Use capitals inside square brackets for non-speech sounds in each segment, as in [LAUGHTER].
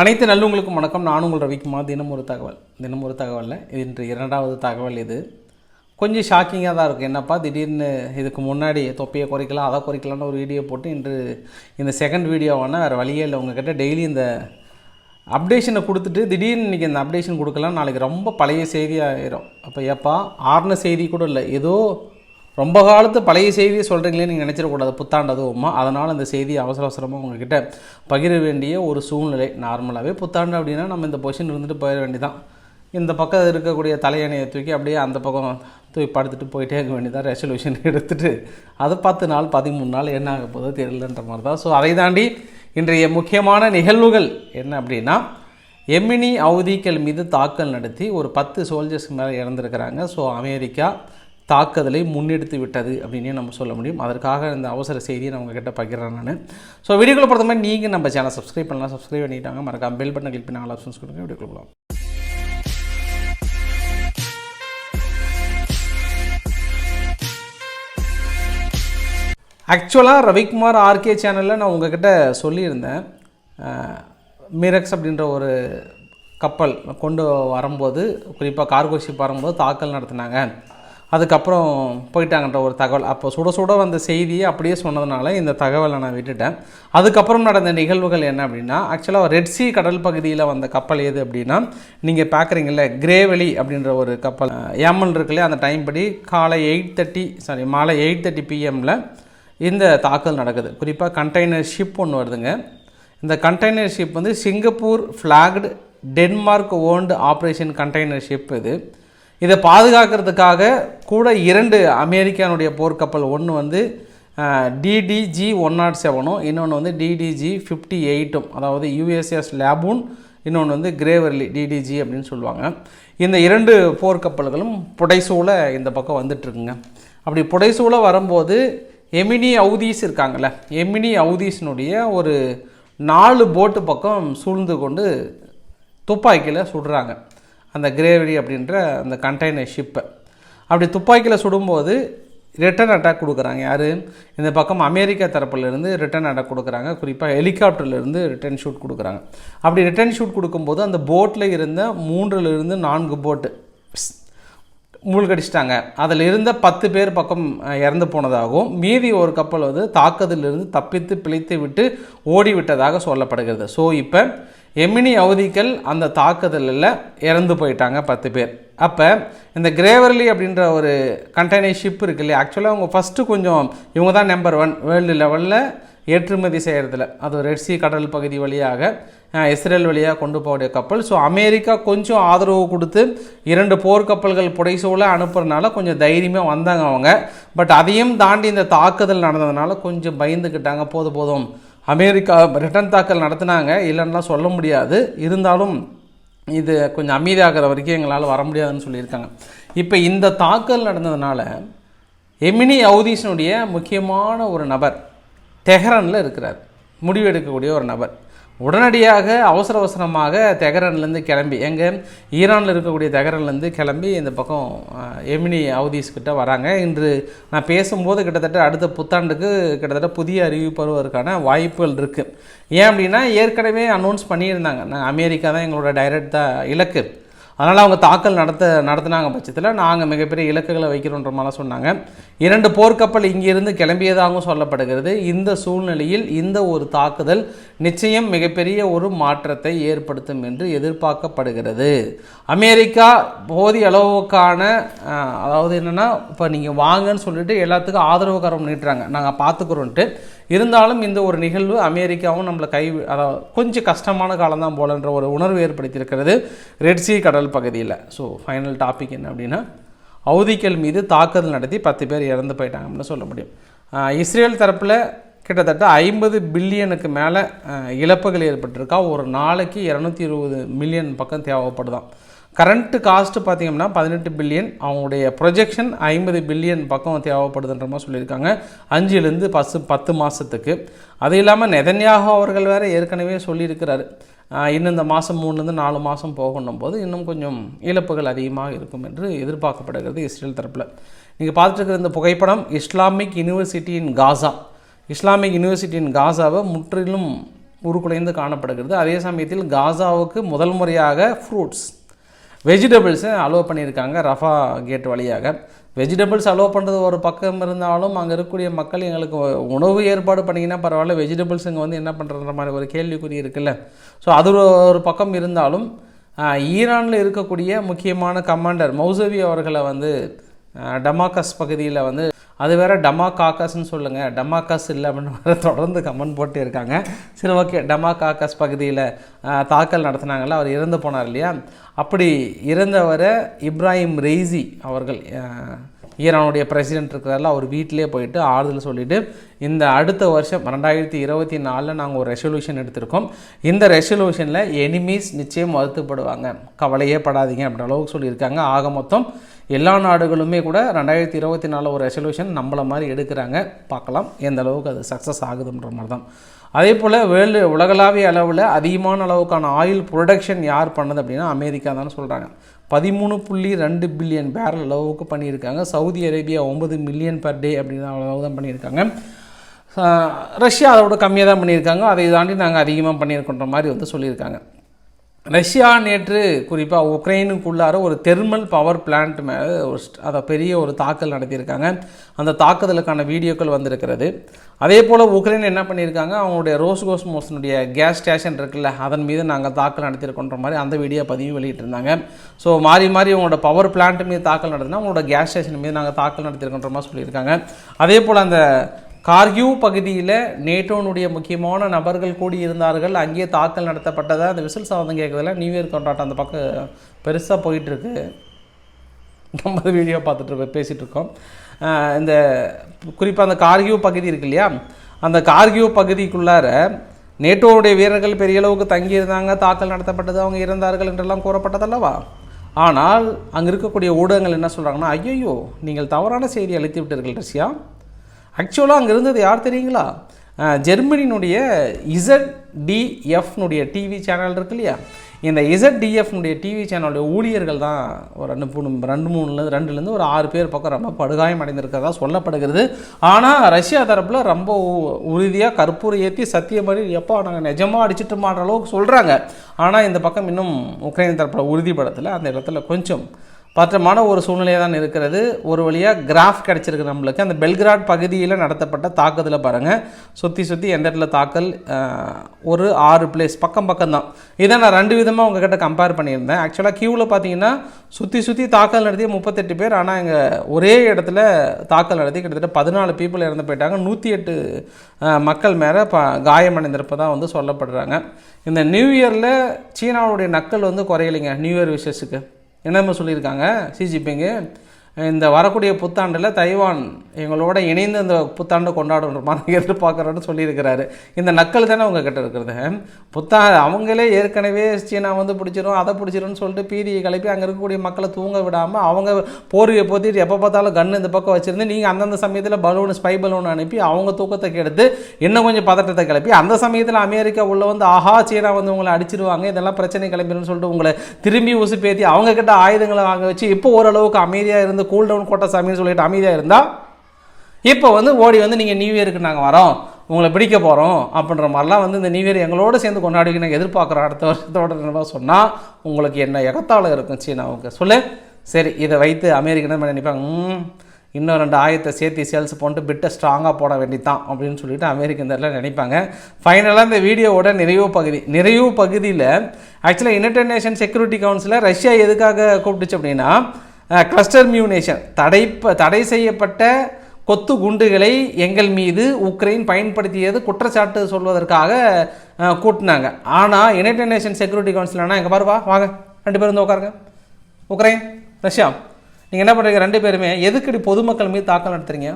அனைத்து நல்லவங்களுக்கும் வணக்கம். நான் உங்கள் ரவிக்குமார். தினம் ஒரு தகவல். தினம் ஒரு தகவலில். இன்று இரண்டாவது தகவல் இது. கொஞ்சம் ஷாக்கிங்காக தான் இருக்குது என்னப்பா? திடீர்னு இதுக்கு முன்னாடி தொப்பையை குறைக்கலாம் அதை குறைக்கலாம்னு ஒரு வீடியோ போட்டு இன்று இந்த செகண்ட் வீடியோவானால் வேறு வழியே இல்லை. உங்ககிட்ட டெய்லி இந்த அப்டேஷனை கொடுத்துட்டு திடீர்னு இன்றைக்கி இந்த அப்டேஷன் கொடுக்கலாம் நாளைக்கு ரொம்ப பழைய செய்தி ஆயிரும் அப்போ ஏப்பா? ஆறுன செய்தி கூட இல்லை. ஏதோ ரொம்ப காலத்து பழைய செய்தியை சொல்கிறீங்களே நீங்கள் நினச்சிடக்கூடாது. புத்தாண்டது உமா அதனால் இந்த செய்தியை அவசர அவசரமாக உங்ககிட்ட பகிர வேண்டிய ஒரு சூழ்நிலை. நார்மலாகவே புத்தாண்டு அப்படின்னா நம்ம இந்த பொசிஷன் இருந்துட்டு போயிட வேண்டியதான் இந்த பக்கம் இருக்கக்கூடிய தலையணையை தூக்கி அப்படியே அந்த பக்கம் தூக்கி படுத்துட்டு போயிட்டே இருக்க வேண்டியதான் ரெசல்யூஷன் [LAUGHS] எடுத்துகிட்டு அது பத்து நாள் பதிமூணு நாள் என்ன ஆக போதோ தெரியலன்ற மாதிரி தான் ஸோ அதை தாண்டி இன்றைய முக்கியமான நிகழ்வுகள் என்ன அப்படின்னா எமினி அவதிக்கள் மீது தாக்கல் நடத்தி ஒரு பத்து சோல்ஜர்ஸ் மேலே இறந்துருக்கிறாங்க. ஸோ அமெரிக்கா தாக்குதலை முன்னெடுத்து விட்டது அப்படின்னே நம்ம சொல்ல முடியும். அதற்காக இந்த அவசர செய்தியை நான் உங்ககிட்ட பகிர்றேன் நான். ஸோ வீடியோக்குள்ள பொறுத்த மாதிரி நீங்கள் நம்ம சேனல் சப்ஸ்கிரைப் பண்ணலாம் சப்ஸ்கிரைப் பண்ணிட்டாங்க. மறக்காம பெல் பட்டன் கிளிக் பண்ணி ஆல் ஆப்ஷன்ஸ் கொடுங்க. வீடியோக்குள்ள போகலாம் ஆக்சுவலாக ரவிக்குமார் ஆர்கே சேனலில் நான் உங்ககிட்ட சொல்லியிருந்தேன். மிரக்ஸ் அப்படின்ற ஒரு கப்பல் கொண்டு வரும்போது குறிப்பாக கார்கோ ஷிப் வரும்போது தாக்கல் நடத்தினாங்க. அதுக்கப்புறம் போயிட்டாங்கன்ற ஒரு தகவல். அப்போ சுட சுட வந்த செய்தியை அப்படியே சொன்னதுனால இந்த தகவலை நான் விட்டுட்டேன். அதுக்கப்புறம் நடந்த நிகழ்வுகள் என்ன அப்படின்னா ஆக்சுவலாக ரெட் சி கடல் பகுதியில் வந்த கப்பல் எது அப்படின்னா நீங்கள் பார்க்குறீங்கள கிரேவெளி அப்படின்ற ஒரு கப்பல். ஏமல் இருக்குல்லையே அந்த டைம் படி காலை எயிட் தேர்ட்டி சாரி மாலை எயிட் தேர்ட்டி பிஎம்மில் இந்த தாக்கல் நடக்குது. குறிப்பாக கண்டெய்னர் ஷிப் ஒன்று வருதுங்க. இந்த கண்டெய்னர் ஷிப் வந்து Singapore flagged Denmark owned operation container ship இது. இதை பாதுகாக்கிறதுக்காக கூட இரண்டு அமெரிக்கானுடைய போர்க்கப்பல் ஒன்று வந்து டிடிஜி ஒன் நாட் செவனும் இன்னொன்று வந்து டிடிஜி ஃபிஃப்டி எயிட்டும் அதாவது யூஎஸ்எஸ் லேபூன் இன்னொன்று வந்து கிரேவர்லி டிடிஜி அப்படின்னு சொல்லுவாங்க. இந்த இரண்டு போர்க்கப்பல்களும் புடைசூழ இந்த பக்கம் வந்துட்டுருக்குங்க. அப்படி புடைசூழ வரும்போது எமினி அவுதீஸ் இருக்காங்கள்ல எமினி அவுதீஸினுடைய ஒரு நாலு போட்டு பக்கம் சூழ்ந்து கொண்டு துப்பாக்கியில் சுடுறாங்க. அந்த கிரேவரி அப்படின்ற அந்த கண்டெய்னர் ஷிப்பை அப்படி துப்பாக்கியில் சுடும்போது ரிட்டன் அட்டாக் கொடுக்குறாங்க யார்? இந்த பக்கம் அமெரிக்கா தரப்புலேருந்து ரிட்டன் அட்டாக் கொடுக்குறாங்க. குறிப்பாக ஹெலிகாப்டர்லேருந்து ரிட்டன் ஷூட் கொடுக்குறாங்க. அப்படி ரிட்டன் ஷூட் கொடுக்கும்போது அந்த போட்டில் இருந்த மூன்றுலேருந்து நான்கு போட்டு மூழ்கடிச்சிட்டாங்க. அதில் இருந்த பத்து பேர் பக்கம் இறந்து போனதாகவும் மீதி ஒரு கப்பல் வந்து தாக்கத்திலிருந்து தப்பித்து பிழைத்து விட்டு ஓடி விட்டதாக சொல்லப்படுகிறது. ஸோ இப்போ எமினி அவதிகள் அந்த தாக்குதலில் இறந்து போயிட்டாங்க பத்து பேர். அப்போ இந்த கிரேவர்லி அப்படின்ற ஒரு கண்டெய்னர் ஷிப் இருக்கு இல்லையா? ஆக்சுவலாக அவங்க ஃபஸ்ட்டு கொஞ்சம் இவங்க தான் நம்பர் ஒன் வேர்ல்டு லெவலில் ஏற்றுமதி செய்கிறதுல அது ஒரு சி கடல் பகுதி வழியாக இஸ்ரேல் வழியாக கொண்டு போகக்கூடிய கப்பல். ஸோ அமெரிக்கா கொஞ்சம் ஆதரவு கொடுத்து இரண்டு போர்க்கப்பல்கள் புடைசூழ அனுப்புறதுனால கொஞ்சம் தைரியமாக வந்தாங்க அவங்க. பட் அதையும் தாண்டி இந்த தாக்குதல் நடந்ததுனால கொஞ்சம் பயந்துக்கிட்டாங்க போதும் போதும். அமெரிக்கா ரிட்டன் தாக்கல் நடத்தினாங்க. இல்லைன்னா சொல்ல முடியாது. இருந்தாலும் இது கொஞ்சம் அமைதியாகிற வரைக்கும் எங்களால் வர முடியாதுன்னு சொல்லியிருக்காங்க. இப்போ இந்த தாக்கல் நடந்ததுனால எமினி அவுதீஷனுடைய முக்கியமான ஒரு நபர் தெஹரானில் இருக்கிறார். முடிவெடுக்கக்கூடிய ஒரு நபர். உடனடியாக அவசர அவசரமாக தெஹரான்லேருந்து கிளம்பி எங்கே? ஈரானில் இருக்கக்கூடிய தெஹரான்லேருந்து கிளம்பி இந்த பக்கம் எமினி அவதீஸ் கிட்ட வராங்க. இன்று நான் பேசும்போது கிட்டத்தட்ட அடுத்த புத்தாண்டுக்கு கிட்டத்தட்ட புதிய அறிவிப்பு வருவதற்கான வாய்ப்புகள் இருக்குது ஏன் அப்படின்னா ஏற்கனவே அனௌன்ஸ் பண்ணியிருந்தாங்க. நான் அமெரிக்கா தான் எங்களோட டைரக்டாக இலக்கு. அதனால் அவங்க தாக்கல் நடத்த நடத்தினாங்க பட்சத்தில் நாங்கள் மிகப்பெரிய இலக்குகளை வைக்கிறோன்ற மாதிரி சொன்னாங்க. இரண்டு போர்க்கப்பல் இங்கிருந்து கிளம்பியதாகவும் சொல்லப்படுகிறது. இந்த சூழ்நிலையில் இந்த ஒரு தாக்குதல் நிச்சயம் மிகப்பெரிய ஒரு மாற்றத்தை ஏற்படுத்தும் என்று எதிர்பார்க்கப்படுகிறது. அமெரிக்கா போதிய அளவுக்கான அதாவது என்னென்னா இப்போ நீங்கள் வாங்கன்னு சொல்லிட்டு எல்லாத்துக்கும் ஆதரவு கரம் நீட்டுறாங்க. நாங்கள் பார்த்துக்குறோன்ட்டு இருந்தாலும் இந்த ஒரு நிகழ்வு அமெரிக்காவும் நம்மளை கை அதாவது கொஞ்சம் கஷ்டமான காலம்தான் போலன்ற ஒரு உணர்வு ஏற்படுத்தியிருக்கிறது ரெட்சி கடல் பகுதியில். ஸோ ஃபைனல் டாபிக் என்ன அப்படின்னா அவுதிக்கல் மீது தாக்குதல் நடத்தி பத்து பேர் இறந்து போயிட்டாங்கன்னு சொல்ல முடியும். இஸ்ரேல் தரப்பில் கிட்டத்தட்ட ஐம்பது பில்லியனுக்கு மேலே இழப்புகள் ஏற்பட்டிருக்கா. ஒரு நாளைக்கு இரநூத்தி இருபது மில்லியன் பக்கம் தேவைப்படுதான். கரண்ட்டு காஸ்ட்டு பார்த்திங்கன்னா பதினெட்டு பில்லியன் அவங்களுடைய ப்ரொஜெக்ஷன் ஐம்பது பில்லியன் பக்கம் தேவைப்படுதுன்ற மாதிரி சொல்லியிருக்காங்க. அஞ்சுலேருந்து பத்து பத்து மாதத்துக்கு அது இல்லாமல் நெதன்யாக அவர்கள் வேறு ஏற்கனவே சொல்லியிருக்கிறாரு. இன்னும் இந்த மாதம் மூணுலேருந்து நாலு மாதம் போகணும் போது இன்னும் கொஞ்சம் இழப்புகள் அதிகமாக இருக்கும் என்று எதிர்பார்க்கப்படுகிறது இஸ்ரேல் தரப்பில். நீங்கள் பார்த்துட்டு இருக்கிற இந்த புகைப்படம் Islamic University in Gaza. Islamic University in காசாவை முற்றிலும் உருக்குலைந்து காணப்படுகிறது. அதே சமயத்தில் காசாவுக்கு முதல் முறையாக ஃப்ரூட்ஸ் வெஜிடபிள்ஸை அலோவ் பண்ணியிருக்காங்க ரஃபா கேட் வழியாக. வெஜிடபிள்ஸ் அலோவ் பண்ணுறது ஒரு பக்கம் இருந்தாலும் அங்கே இருக்கக்கூடிய மக்கள் எங்களுக்கு உணவு ஏற்பாடு பண்ணிங்கன்னா பரவாயில்ல வெஜிடபிள்ஸ் இங்கே வந்து என்ன பண்ணுறன்ற மாதிரி ஒரு கேள்விக்குறி இருக்குல்ல. ஸோ அது ஒரு பக்கம் இருந்தாலும் ஈரானில் இருக்கக்கூடிய முக்கியமான கமாண்டர் மௌசவி அவர்களை வந்து டமாகஸ் டமாக்கஸ் பகுதியில் வந்து அது வேற டமாகாக்கஸ்ன்னு சொல்லுங்கள் டமாக்கஸ் இல்லை அப்படின்னு வேற தொடர்ந்து கமெண்ட் போட்டு இருக்காங்க. சரி ஓகே டமாகாக்கஸ் பகுதியில் தாக்கல் நடத்தினாங்கல்ல. அவர் இறந்து போனார் இல்லையா? அப்படி இறந்தவரை இப்ராஹிம் ரெய்சி அவர்கள் ஈரானுடைய பிரசிடென்ட் இருக்கிறாரில் அவர் வீட்டிலே போயிட்டு ஆறுதல் சொல்லிவிட்டு இந்த அடுத்த வருஷம் ரெண்டாயிரத்தி இருபத்தி நாலில் நாங்கள் ஒரு ரெசல்யூஷன் எடுத்திருக்கோம். இந்த ரெசல்யூஷனில் எனிமீஸ் நிச்சயம் வருத்தப்படுவாங்க கவலையே படாதீங்க அப்படின்ற அளவுக்கு சொல்லியிருக்காங்க. ஆக மொத்தம் எல்லா நாடுகளுமே கூட ரெண்டாயிரத்தி இருபத்தி நாலு ஒரு ரெசல்யூஷன் நம்மள மாதிரி எடுக்கிறாங்க. பார்க்கலாம். எந்த அளவுக்கு அது சக்ஸஸ் ஆகுதுன்ற மாதிரி தான். அதே போல் வேர்ல்டு உலகளாவிய அளவில் அதிகமான அளவுக்கான ஆயில் ப்ரொடக்ஷன் யார் பண்ணது அப்படின்னா அமெரிக்கா தான் சொல்கிறாங்க பதிமூணு புள்ளி ரெண்டு பில்லியன் பேரல் அளவுக்கு பண்ணியிருக்காங்க. சவுதி அரேபியா ஒன்பது மில்லியன் பர் டே அப்படின்னு அளவு தான் பண்ணியிருக்காங்க. ரஷ்யா அதோட கம்மியாக தான் பண்ணியிருக்காங்க. அதை தாண்டி நாங்கள் அதிகமாக பண்ணியிருக்கோன்ற மாதிரி வந்து சொல்லியிருக்காங்க. ரஷ்யா நேற்று குறிப்பாக உக்ரைனுக்குள்ளார ஒரு தெர்மல் பவர் பிளான்ட் மேலே ஒரு அதை பெரிய ஒரு தாக்கல் நடத்தியிருக்காங்க. அந்த தாக்குதலுக்கான வீடியோக்கள் வந்திருக்கிறது. அதே போல் உக்ரைன் என்ன பண்ணியிருக்காங்க? அவங்களுடைய ரோஸ் கோஸ்மோஸினுடைய கேஸ் ஸ்டேஷன் இருக்குல்ல அதன் மீது நாங்கள் தாக்கல் நடத்தியிருக்கோன்ற மாதிரி அந்த வீடியோ பதிவு வெளியிட்டிருந்தாங்க. ஸோ மாறி மாறி அவங்களோட பவர் பிளான்ட் மீது தாக்கல் நடத்தினா அவங்களோட கேஸ் ஸ்டேஷன் மீது நாங்கள் தாக்கல் நடத்தியிருக்கோன்ற மாதிரி சொல்லியிருக்காங்க. அதே போல் அந்த கார்கியூ பகுதியில் நேட்டோனுடைய முக்கியமான நபர்கள் கூடியிருந்தார்கள். அங்கேயே தாக்கல் நடத்தப்பட்டதாக அந்த விசில் சாதம் கேட்குறதுல நியூ இயர் கொண்டாட்டம் அந்த பக்கம் பெருசாக போயிட்டுருக்கு. நம்ம வீடியோ பார்த்துட்டு பேசிகிட்டு இருக்கோம். இந்த குறிப்பாக அந்த கார்கியூ பகுதி இருக்கு இல்லையா? அந்த கார்கியூ பகுதிக்குள்ளார நேட்டோவுடைய வீரர்கள் பெரிய அளவுக்கு தங்கியிருந்தாங்க தாக்கல் நடத்தப்பட்டது அவங்க இறந்தார்கள் என்றெல்லாம் கூறப்பட்டதல்லவா? ஆனால் அங்கே இருக்கக்கூடிய ஊடகங்கள் என்ன சொல்கிறாங்கன்னா ஐயோ நீங்கள் தவறான செய்தி அளித்து விட்டீர்கள் ரஷ்யா. ஆக்சுவலாக அங்கே இருந்தது யார் தெரியுங்களா? ஜெர்மனியினுடைய இசட்டிஎஃப்னுடைய டிவி சேனல் இருக்கு இல்லையா? இந்த இசட்டிஎஃப்னுடைய டிவி சேனலுடைய ஊழியர்கள் தான் ஒரு ரெண்டு மூணு ரெண்டு மூணுலேருந்து ரெண்டுலேருந்து ஒரு ஆறு பேர் பக்கம் ரொம்ப படுகாயம் அடைந்திருக்கிறதா சொல்லப்படுகிறது. ஆனால் ரஷ்யா தரப்பில் ரொம்ப உறுதியாக கற்பூரை ஏற்றி சத்தியம் மாதிரி எப்போ நாங்கள் நிஜமாக அடிச்சிட்டு மாடுற அளவுக்கு சொல்கிறாங்க ஆனால் இந்த பக்கம் இன்னும் உக்ரைன் தரப்பில் உறுதிப்படத்தில். அந்த இடத்துல கொஞ்சம் பற்றமான ஒரு சூழ்நிலையாக தான் இருக்கிறது. ஒரு வழியாக கிராஃப் கிடச்சிருக்கு நம்மளுக்கு. அந்த பெல்கிராட் பகுதியில் நடத்தப்பட்ட தாக்குதலை பாருங்கள் சுற்றி சுற்றி எந்த இடத்துல தாக்கல்? ஒரு ஆறு பிளேஸ் பக்கம் பக்கம் தான். இதை நான் ரெண்டு விதமாக உங்ககிட்ட கம்பேர் பண்ணியிருந்தேன். ஆக்சுவலாக கியூவில் பார்த்தீங்கன்னா சுற்றி சுற்றி தாக்கல் நடத்திய முப்பத்தெட்டு பேர். ஆனால் இங்கே ஒரே இடத்துல தாக்கல் நடத்தி கிட்டத்தட்ட பதினாலு பீப்புள் இறந்து போயிட்டாங்க. நூற்றி எட்டு மக்கள் மேலே ப காயமடைந்திருப்பதாக வந்து சொல்லப்படுறாங்க. இந்த நியூ இயரில் சீனாவுடைய நக்கல் வந்து குறையலைங்க. New year விஷஸுக்கு. என்னமா சொல்லியிருக்காங்க. சிஜிபிங்கு இந்த வரக்கூடிய புத்தாண்டில் தைவான் எங்களோட இணைந்து இந்த புத்தாண்டு கொண்டாடுன்ற மாதிரி [LAUGHS] எதிர்பார்க்குறோன்னு சொல்லியிருக்கிறாரு. இந்த நக்கல் தானே அவங்க கிட்ட இருக்கிறது? புத்தா அவங்களே ஏற்கனவே சீனா வந்து பிடிச்சிரும் அதை பிடிச்சிரும்னு சொல்லிட்டு பீதியை கிளப்பி அங்கே இருக்கக்கூடிய மக்களை தூங்க விடாமல் அவங்க போர்வையை போத்திட்டு எப்போ பார்த்தாலும் கன்று இந்த பக்கம் வச்சுருந்து நீங்கள் அந்தந்த சமயத்தில் பலூன் ஸ்பை பலூன் அனுப்பி அவங்க தூக்கத்தை கெடுத்து இன்னும் கொஞ்சம் பதட்டத்தை கிளப்பி அந்த சமயத்தில் அமெரிக்கா உள்ள வந்து ஆஹா சீனா வந்து உங்களை அடிச்சிருவாங்க இதெல்லாம் பிரச்சனை கிளம்பிடும்னு சொல்லிட்டு உங்களை திரும்பி உசுப்பேத்தி அவங்க கிட்ட ஆயுதங்களை வாங்க வச்சு இப்போ ஓரளவுக்கு அமைதியாக இருந்து கூல் டவுன் கோட்டசாமின்னு சொல்லிட்டு அமைதியாக இருந்தால் இப்போ வந்து ஓடி வந்து நீங்கள் நியூ இயருக்கு நாங்கள் வரோம் உங்களை பிடிக்க போகிறோம் அப்படின்ற மாதிரிலாம் வந்து இந்த நியூ இயர் எங்களோட சேர்ந்து கொண்டாடி நாங்கள் எதிர்பார்க்குறோம். அடுத்த வருஷத்தோட சொன்னால் உங்களுக்கு என்ன எகத்தாளம் இருக்கும் சீனாவுக்கு சொல்லு. சரி இதை வைத்து அமெரிக்கன் நினைப்பாங்க இன்னும் ரெண்டு ஆயத்தை சேர்த்து சேல்ஸ் போட்டு பிட்டை ஸ்ட்ராங்காக போட வேண்டித்தான் அப்படின்னு சொல்லிட்டு அமெரிக்கன் நினைப்பாங்க. ஃபைனலாக இந்த வீடியோவோட நிறைவு பகுதி நிறைவு பகுதியில் ஆக்சுவலாக யுனைடெட் நேஷன் செக்யூரிட்டி கவுன்சிலில் ரஷ்யா எதுக்காக கூப்பிட்டுச்சு அப்படின்னா கிளஸ்டர் மியூனேஷன் தடை தடை செய்யப்பட்ட கொத்து குண்டுகளை எங்கள் மீது உக்ரைன் பயன்படுத்தியது குற்றச்சாட்டு சொல்வதற்காக கூட்டினாங்க. ஆனால் யுனைடெட் நேஷன் செக்யூரிட்டி கவுன்சிலானா எங்கள் பாருவா வாங்க. ரெண்டு பேரும் வந்து உட்காருங்க உக்ரைன் ரஷ்யா. நீங்கள் என்ன பண்ணுறீங்க ரெண்டு பேருமே எதுக்கடி பொதுமக்கள் மீது தாக்கல் நடத்துறீங்க?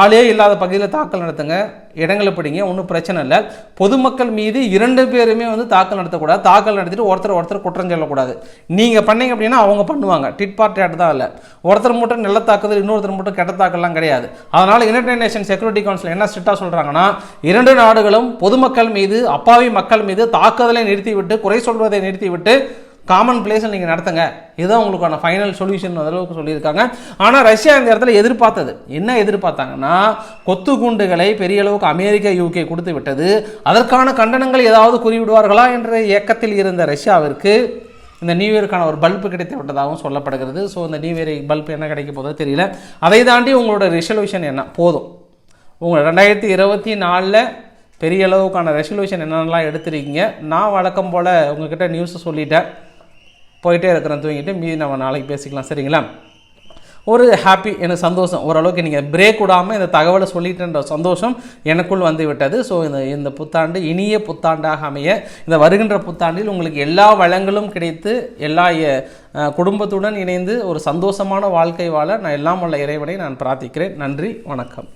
ஆளே இல்லாத பகுதியில் தாக்கல் நடத்துங்க. இடங்களை பிடிங்க ஒன்றும் பிரச்சனை இல்லை. பொதுமக்கள் மீது இரண்டு பேருமே வந்து தாக்கல் நடத்தக்கூடாது. தாக்கல் நடத்திட்டு ஒருத்தர் ஒருத்தர் குற்றம் சொல்லக்கூடாது. நீங்கள் பண்ணீங்க அப்படின்னா அவங்க பண்ணுவாங்க. டிட் பார்ட் ஆட் தான் இல்லை. ஒருத்தர் மட்டும் நல்ல தாக்குதல் இன்னொருத்தர் மட்டும் கெட்ட தாக்கல்லாம் கிடையாது. அதனால் யுனைடெட் நேஷன் செக்யூரிட்டி கவுன்சில் என்ன ஸ்ட்ரிக்டாக சொல்கிறாங்கன்னா இரண்டு நாடுகளும் பொதுமக்கள் மீது அப்பாவி மக்கள் மீது தாக்குதலை நிறுத்திவிட்டு குறை சொல்வதை நிறுத்திவிட்டு காமன் பிளேஸில் நீங்கள் நடத்துங்க. இதுதான் உங்களுக்கான ஃபைனல் சொல்யூஷன் அளவுக்கு சொல்லியிருக்காங்க. ஆனால் ரஷ்யா இந்த இடத்துல எதிர்பார்த்தது. என்ன எதிர்பார்த்தாங்கன்னா கொத்து குண்டுகளை பெரிய அளவுக்கு அமெரிக்கா யூகே கொடுத்து விட்டது. அதற்கான கண்டனங்கள் ஏதாவது கூறிவிடுவார்களா என்ற இயக்கத்தில் இருந்த ரஷ்யாவிற்கு இந்த நியூ இயருக்கான ஒரு பல்பு கிடைத்து விட்டதாகவும் சொல்லப்படுகிறது. ஸோ இந்த நியூ இயர் பல்ப் என்ன கிடைக்க போதோ தெரியல. அதை தாண்டி உங்களோட ரெசல்யூஷன் என்ன? போதும். உங்கள் ரெண்டாயிரத்தி இருபத்தி நாலில் பெரிய அளவுக்கான ரெசல்யூஷன் என்னென்னலாம் எடுத்துருக்கீங்க? நான் வழக்கம் போல் உங்ககிட்ட நியூஸை சொல்லிட்டேன். போயிட்டே இருக்கிறேன் தூங்கிட்டு மீதி நம்ம நாளைக்கு பேசிக்கலாம் சரிங்களா? ஒரு ஹாப்பி எனக்கு சந்தோஷம். ஓரளவுக்கு நீங்கள் பிரேக் விடாமல் இந்த தகவலை சொல்லிட்டுன்ற சந்தோஷம் எனக்குள் வந்து விட்டது. ஸோ இந்த இந்த புத்தாண்டு இனிய புத்தாண்டாக அமைய இந்த வருகின்ற புத்தாண்டில் உங்களுக்கு எல்லா வளங்களும் கிடைத்து எல்லா குடும்பத்துடன் இணைந்து ஒரு சந்தோஷமான வாழ்க்கை வாழ நான் எல்லாம் உள்ள இறைவனை நான் பிரார்த்திக்கிறேன். நன்றி வணக்கம்.